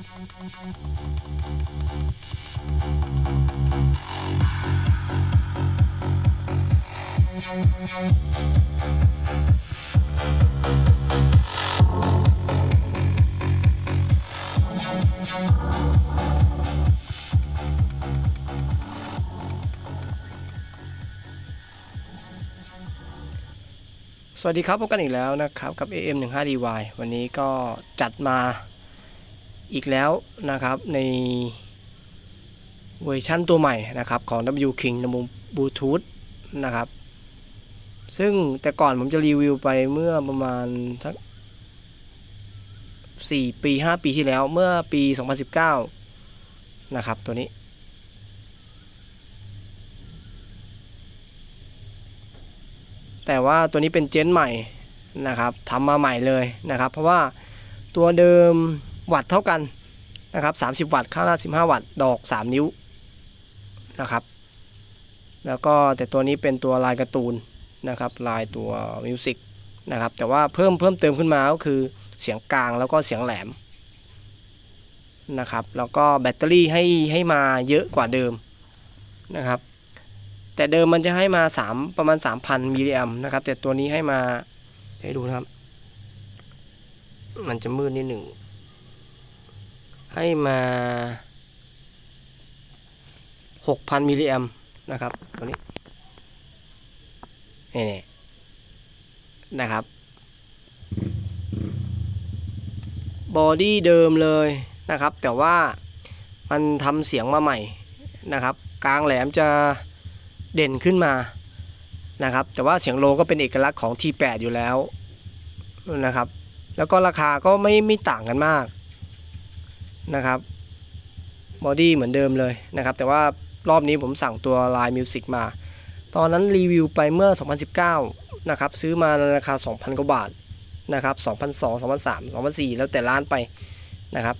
สวัสดีครับ พบกันอีกแล้วนะครับ กับ AM15DY วันนี้ก็จัดมา อีกแล้วนะครับในเวอร์ชั่นตัวใหม่นะครับของ W King ในมุมบลูทูธนะครับ ซึ่งแต่ก่อนผมจะรีวิวไปเมื่อประมาณสัก4 ปี 5 ปีที่แล้วเมื่อปี 2019 นะครับ ตัวนี้ แต่ว่าตัวนี้เป็นเจนใหม่นะครับทำมาใหม่เลยนะครับ เพราะว่าตัวเดิม วัตต์เท่ากันนะครับ30 วัตต์ข้างหน้า15 วัตต์ดอก 3 นิ้วนะครับ แล้วก็แต่ตัวนี้เป็นตัวลายการ์ตูนนะครับลายตัวมิวสิกนะครับแต่ว่าเพิ่มเพิ่มเติมขึ้นมาก็คือเสียงกลางแล้วก็เสียงแหลมนะครับแล้วก็แบตเตอรี่ให้ให้มาเยอะกว่าเดิมนะครับแต่เดิมมันจะให้มา 3 ประมาณ 3,000 มิลลิแอมนะครับแต่ตัวนี้ให้มาให้ดูนะครับ มันจะมืดนิดหนึ่ง ให้มา 6,000 มิลลิแอมนะครับตัวนี้นี่นะครับบอดี้เดิมเลยนะครับ แต่ว่ามันทำเสียงมาใหม่นะครับ กลางแหลมจะเด่นขึ้นมานะครับ แต่ว่าเสียงโลก็เป็นเอกลักษณ์ของ T8 อยู่แล้วนะครับ แล้วก็ราคาก็ไม่ไม่ต่างกันมาก นะครับบอดี้เหมือนเดิมเลยนะครับ แต่ว่ารอบนี้ผมสั่งตัวลายมิวสิกมา ตอนนั้นรีวิวไปเมื่อ 2019 นะครับ ซื้อมาในราคา 2,000 กว่าบาทนะครับ2,200 2,300 2,400แล้วแต่ร้านไปนะครับ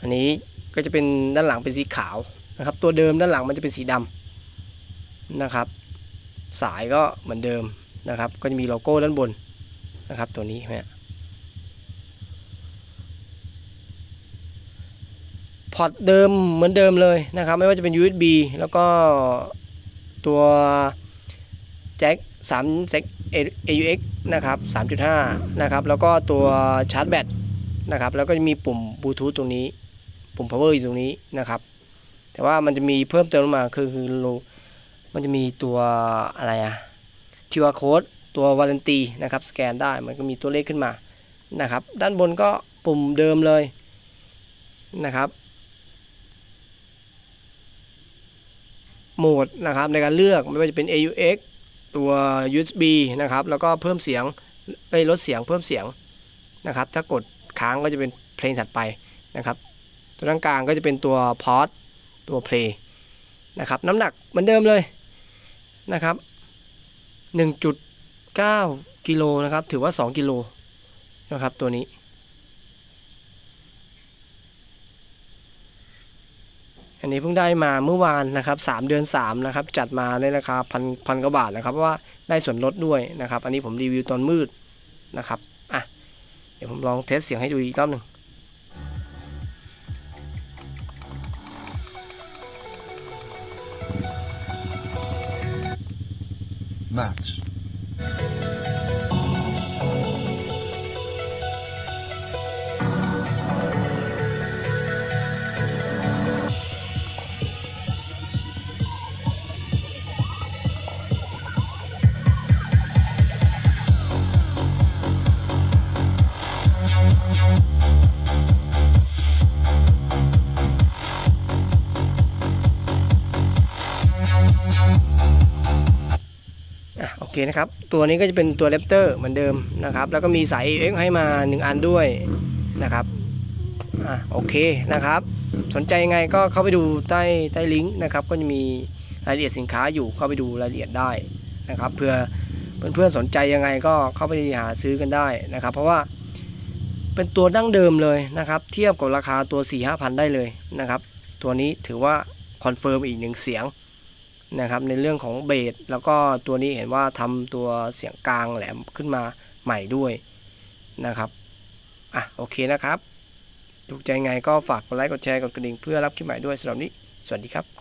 อันนี้ก็จะเป็นด้านหลังเป็นสีขาวนะครับ ตัวเดิมด้านหลังมันจะเป็นสีดำนะครับ สายก็เหมือนเดิมนะครับ ก็จะมีโลโก้ด้านบนนะครับ ตัวนี้ฮะ พอร์ตเดิมเหมือนเดิมเลยนะครับ ไม่ว่าจะเป็น USB แล้วก็ตัวแจ็ค3แจ็ค AUX นะครับ 3.5 นะครับ แล้วก็ตัวชาร์จแบตนะครับ แล้วก็จะมีปุ่มบลูทูธตรงนี้ ปุ่ม power อยู่ตรงนี้นะครับ แต่ว่ามันจะมีเพิ่มเติมมาคือคือโลมันจะมีตัวอะไรอะ QR code ตัววารันตีนะครับสแกนได้มันก็มีตัวเลขขึ้นมานะครับ ด้านบนก็ปุ่มเดิมเลยนะครับ โหมดนะครับในการเลือกไม่ว่าจะเป็น AUX ตัว USB นะครับแล้วก็เพิ่มเสียงไปลดเสียงเพิ่มเสียงนะครับถ้ากดค้างก็จะเป็นเพลงถัดไปนะครับตัวด้านกลางก็จะเป็นตัวพอ s ตัว play นะครับน้ำหนักเหมือนเดิมเลยนะครับ 1.9 กิโลนะครับถือว่า 2 กิโลนะครับตัวนี้ อันนี้เพิ่งได้มาเมื่อวานนะครับ3เดือน3นะครับจัดมาในราคาพันพันกว่าบาทนะครับเพราะว่าได้ส่วนลดด้วยนะครับ อันนี้ผมรีวิวตอนมืดนะครับอะเดี๋ยวผมลองเทสเสียงให้ดูอีกรอบหนึ่ง Max. อะ เคนะครับ ตัวนี้ก็จะเป็นตัวแรปเตอร์เหมือนเดิมนะครับ แล้วก็มีสาย AX ให้มา 1 อันด้วยนะครับอะโอเคนะครับ สนใจยังไงก็เข้าไปดูใต้ใต้ลิงก์นะครับ ก็จะมีรายละเอียดสินค้าอยู่เข้าไปดูรายละเอียดได้นะครับเพื่อเพื่อนๆสนใจยังไงก็เข้าไปหาซื้อกันได้นะครับ เพราะว่าเป็นตัวดั้งเดิมเลยนะครับ เทียบกับราคาตัว 4 5 0 0 0 ได้เลยนะครับ ตัวนี้ถือว่าคอนเฟิร์มอีกหนึ่งเสียง นะครับในเรื่องของเบสแล้วก็ตัวนี้เห็นว่าทำตัวเสียงกลางแหลมขึ้นมาใหม่ด้วยนะครับอะโอเคนะครับถูกใจไงก็ฝากกดไลค์กดแชร์กดกระดิ่งเพื่อรับคลิปใหม่ด้วยสำหรับนี้ สวัสดีครับ